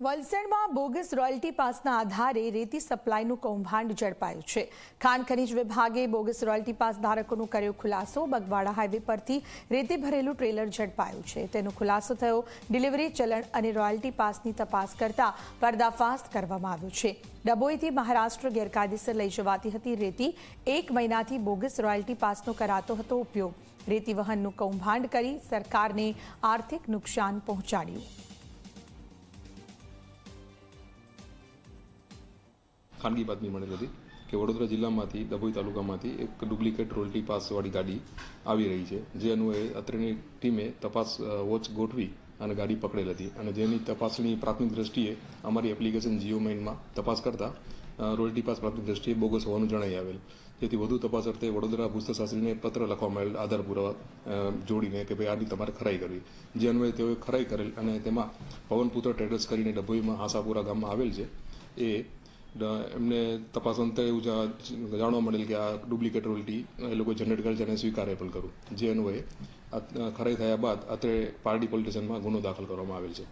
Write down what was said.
વલસાડમાં bogus royalty પાસના આધારે રેતી સપ્લાયનું કૌભાંડ ઝડપાયું છે. ખાણ ખનીજ વિભાગે બોગસ રોયલ્ટી પાસ ધારકોનો કર્યો ખુલાસો. બગવાડા હાઈવે પરથી રેતી ભરેલું ટ્રેલર ઝડપાયું છે. તેનો ખુલાસો થયો ડિલિવરી, ચલણ અને રોયલ્ટી પાસની તપાસ કરતા પર્દાફાશ કરવામાં આવ્યો છે. ડભોઈથી મહારાષ્ટ્ર ગેરકાયદેસર લઈ જવાતી હતી રેતી. એક મહિનાથી બોગસ રોયલ્ટી પાસનો કરાતો હતો ઉપયોગ. રેતી વહનનું કૌભાંડ કરી સરકારને આર્થિક નુકસાન પહોંચાડ્યું. ખાનગી બાતમી મળેલ હતી કે વડોદરા જિલ્લામાંથી ડભોઈ તાલુકામાંથી એક ડુપ્લિકેટ રોલટી પાસવાળી ગાડી આવી રહી છે. જે અન્વયે અત્રેની ટીમે તપાસ વોચ ગોઠવી અને ગાડી પકડેલ હતી અને જેની તપાસની પ્રાથમિક દ્રષ્ટિએ અમારી એપ્લિકેશન જીઓ માઇન્ડમાં તપાસ કરતા રોયલ્ટી પાસ પ્રાથમિક દ્રષ્ટિએ બોગસ હોવાનું જણાઈ આવેલ. જેથી વધુ તપાસ અર્થે વડોદરા ભૂસ્તર શાસ્ત્રીને પત્ર લખવામાં આવેલ, આધાર પુરાવા જોડીને કે ભાઈ આની તમારે ખરાઈ કરવી. જે અન્વયે તેઓએ ખરાઈ કરેલ અને તેમાં પવનપુત્ર ટ્રેડર્સ કરીને ડભોઈમાં આશાપુરા ગામમાં આવેલ છે. એ એમને તપાસ અંતે એવું જાણવા મળેલ કે આ ડુપ્લિકેટ રોયલ્ટી, એ લોકો જનરેટ કરે છે સ્વીકારે પણ કરું. જે અન્વયે ખરાઈ થયા બાદ અત્રે પારડી પોલીસ ગુનો દાખલ કરવામાં આવેલ છે.